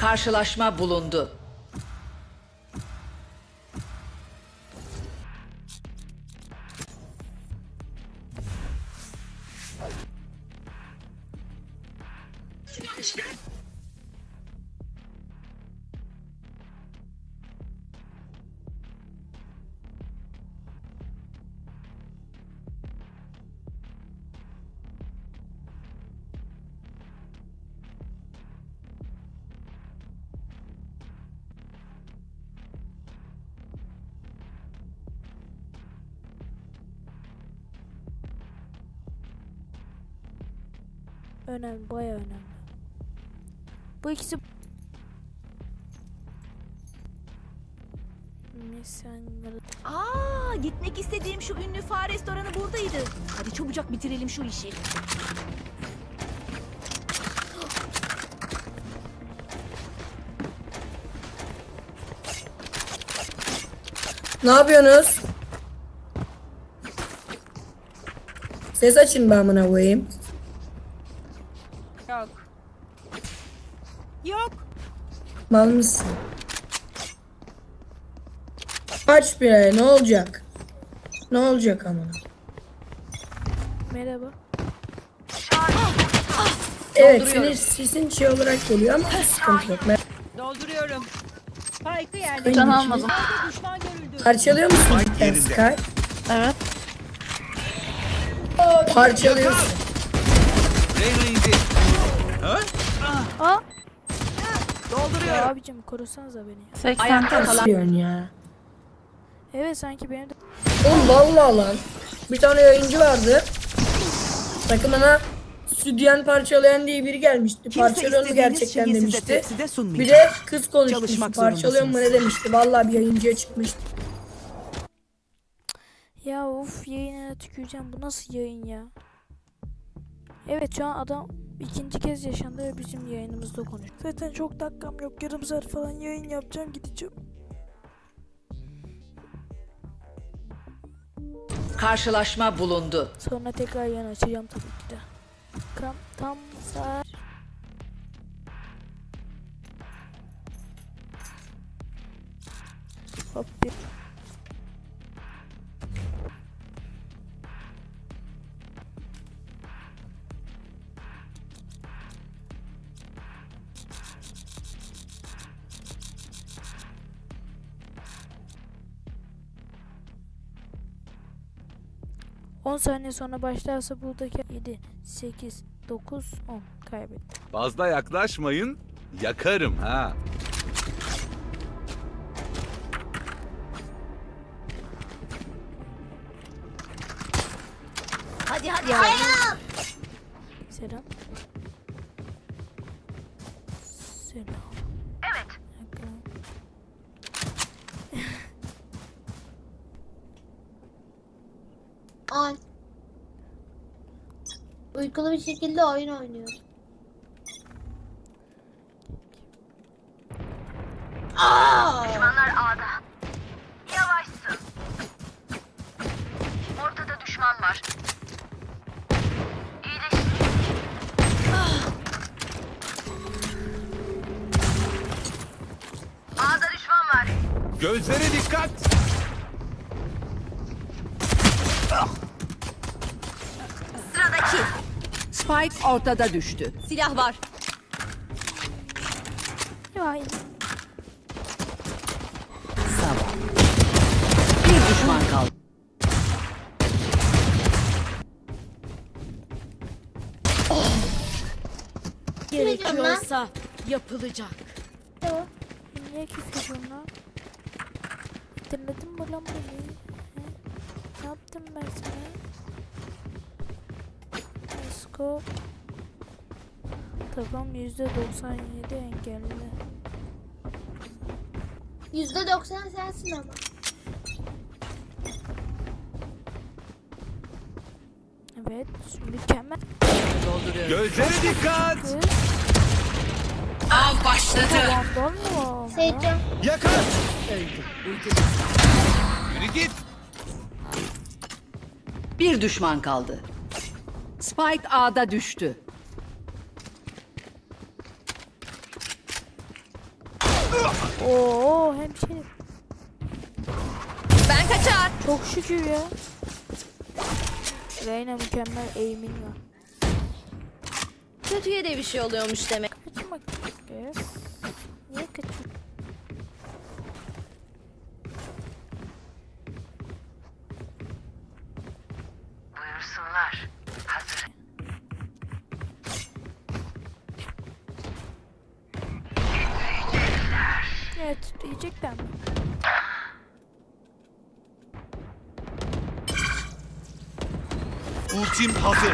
Karşılaşma bulundu. Önemli, bayağı önemli. Bu ikisi Misanları Aa, gitmek istediğim şu ünlü fare restoranı buradaydı. Hadi çabucak bitirelim şu işi. Ne yapıyorsunuz? Ses açın be amına koyayım. Yok. Yok. Mal mısın? Aç bir ay ne olacak? Ne olacak amına? Merhaba. Evet senin sesin şey olarak geliyor ama sıkıntı yok. Mer- Dolduruyorum. Spike'ı yerde. Can almadım. Düşman görüldü. Parçalıyor musun cidden Sky? Evet. Parçalıyorsun. Reyna indi. Aa! Dolduruyorum. Ya abicim korusanıza beni. ya. Ayakta kalan Diyorsun ya. Evet sanki benim de Oğlum vallahi lan. Bir tane yayıncı vardı. Takımına südyen parçalayan diye biri gelmişti. Parçalıyor mu gerçekten demişti. Bir de kız konuşmuştu. Parçalıyor mu ne demişti. Vallahi bir yayıncıya çıkmıştı. Ya of yayına tüküreceğim. Bu nasıl yayın ya? Evet şu an adam ikinci kez yaşandı ve bizim yayınımızda konuşuyor. Zaten çok dakikam yok. Yarım saat falan yayın yapacağım gideceğim. karşılaşma bulundu. Sonra tekrar yayın açacağım tabii ki de. Kam tam saat Hop bir. On saniye sonra başlarsa buradaki 7, 8, 9, 10 kaybettim. Fazla yaklaşmayın. Yakarım ha. Hadi hadi hadi. Selam. Evet. Ay. Uykulu bir şekilde oyun oynuyoruz. Aa! Yavaşsın. Ortada düşman var. A'da düşman var. Gözlere dikkat. Spike ortada düştü. Silah var. Ya Sabah. Bir düşman kaldı. Gerekiyorsa yapılacak. Tamam. niye küfür lan? Hatırladın mı lan beni? Ne yaptım ben sana? Esko Tamam %97 engelli. Yüzde doksan sensin ama. Evet mükemmel. Gözlere dikkat. Av başladı. Mı var? Seyircan. Yakar. Yürü git. Bir düşman kaldı. Spike A'da düştü. Oo hemşerim. Ben kaçar. Çok şükür ya. Reyna mükemmel eğimin var. Kötüye de bir şey oluyormuş demek. Kaçmak. Diyecekler mi? Ultim hazır.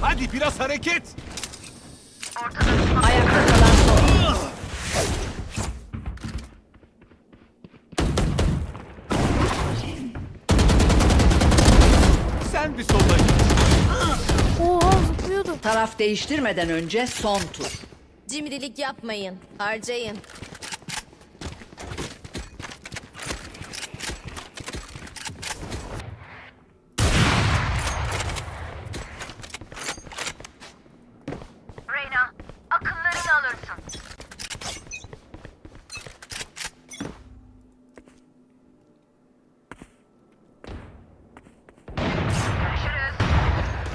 Hadi biraz hareket. Ayakta kalan son. Sen bir sola git. Oha zıplıyordum. Taraf değiştirmeden önce son tur. Cimrilik yapmayın. Harcayın. Reyna, akıllarını alırsın.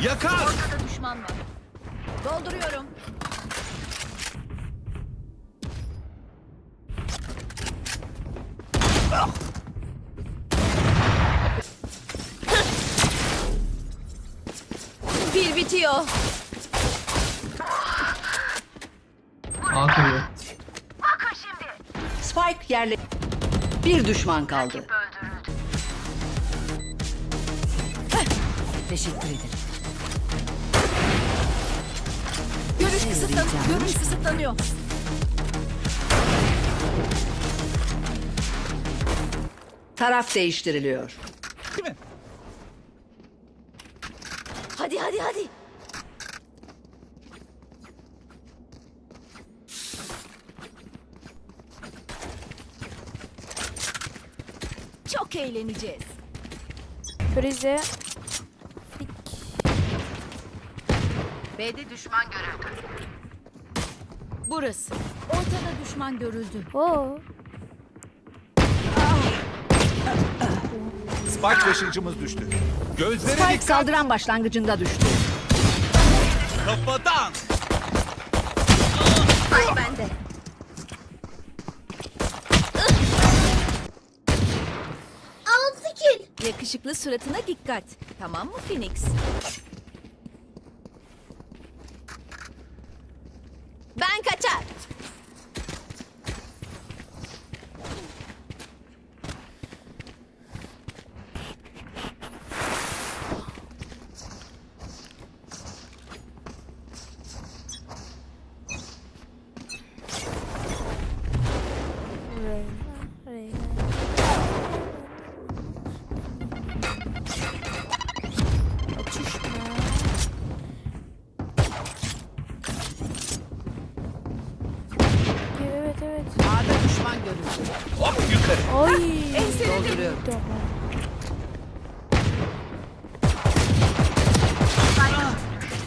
Yakar. Ortada düşman var. Dolduruyorum. Pil bitiyor. A kuruyor. Bakın şimdi. Spike yerle... Bir düşman kaldı. Teşekkür ederim. Görüş kısıtlanıyor. Görüş kısıtlanıyor. Taraf değiştiriliyor. Değil mi? Hadi hadi hadi. Çok eğleneceğiz. Prize. B'de düşman görüldü. Burası. Ortada düşman görüldü. Oo. Spike taşıyıcımız düştü. Gözlere Spike dikkat. saldıran başlangıcında düştü. Kafadan. Ay bende. Yakışıklı suratına dikkat. Tamam mı Phoenix? Yukarı. Ay. Dolduruyorum.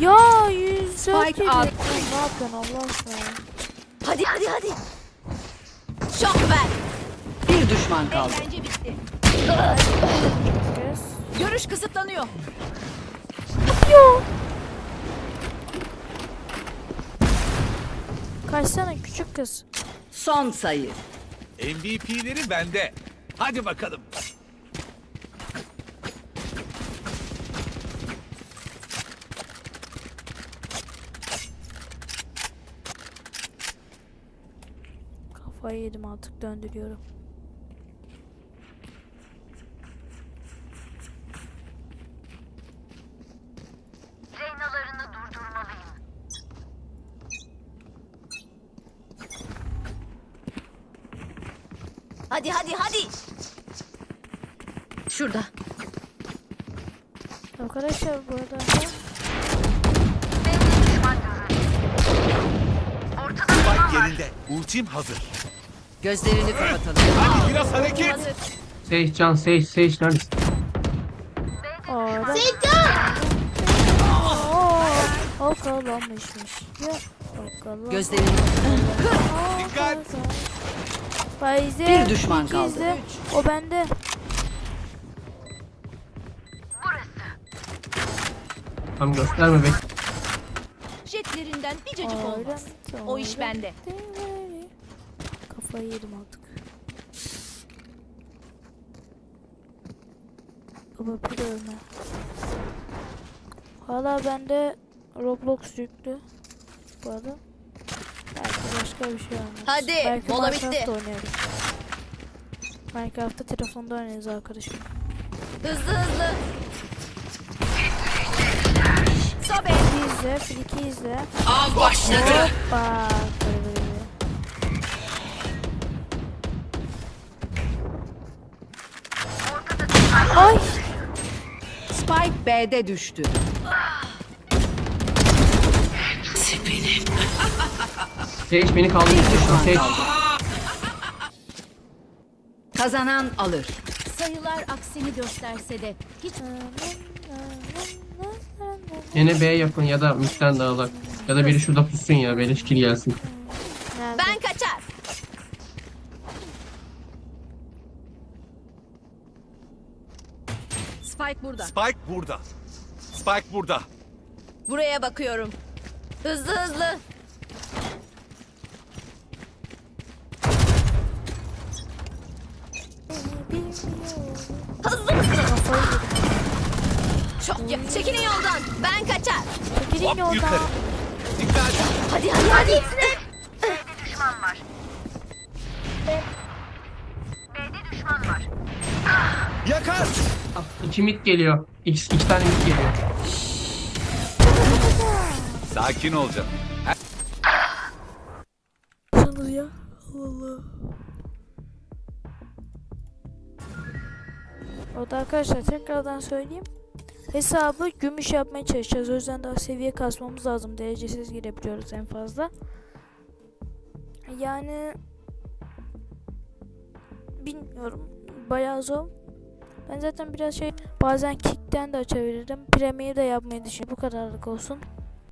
Ya 104 Spike yedi. Ya Ne yapıyorsun Allah aşkına? Hadi hadi hadi. Şok ver. Bir düşman kaldı. Eğlence bitti. Kız. Görüş kısıtlanıyor. Yo. Kaçsana küçük kız. Son sayı. MVP'leri bende. Hadi bakalım. Kafayı yedim artık döndürüyorum. Hadi hadi hadi. Şurada. Arkadaşlar bu arada Spike yerinde. Ultim hazır. Gözlerini kapatalım. Hadi biraz hareket. Sage can Sage Sage neredesin? Aa, Zeytan. Oo. Yakalamışmış. Yakalamışmış. Gözlerini Dikkat! Faize. Bir düşman kaldı. izle. O bende. Tam gösterme bek. Jetlerinden bir cacık olmaz. O iş bende. Kafayı yedim artık. Baba bir ölme. Hala bende Roblox yüklü. Bu arada. Başka bir şey olmaz. Hadi, Belki mola Minecraft bitti. oynarız. Minecraft'ta telefonda oynarız arkadaşım. Hızlı hızlı. Sobe. İzle, Friki izle. av başladı. Hoppa. Kırılıyor. Ay. Spike B'de düştü. Sage beni kaldırdı. Düşman Sage. kaldı. Kazanan alır. Sayılar aksini gösterse de hiç Yine B yapın ya da midden dağılak. Ya da biri şurada pussun ya. Beleş kill gelsin. Ben kaçar. Spike burada. Spike burada. Spike burada. Buraya bakıyorum. Hızlı hızlı. Hızlı mısın? Çok ya. Çekilin yoldan. Ben kaçar. Çekilin Hop yoldan. yukarı. Dikkat! Hadi hadi hadi. düşman var. B'de düşman var. Yakar! İki mid geliyor. İki, iki tane mid geliyor. Sakin ol canım. Sanız ya. Allah Allah. O da arkadaşlar tekrardan söyleyeyim. Hesabı gümüş yapmaya çalışacağız. O yüzden daha seviye kasmamız lazım. Derecesiz girebiliyoruz en fazla. Yani bilmiyorum. Bayağı zor. Ben zaten biraz şey bazen kickten de açabilirim. Premier de yapmayı düşünüyorum. Bu kadarlık olsun.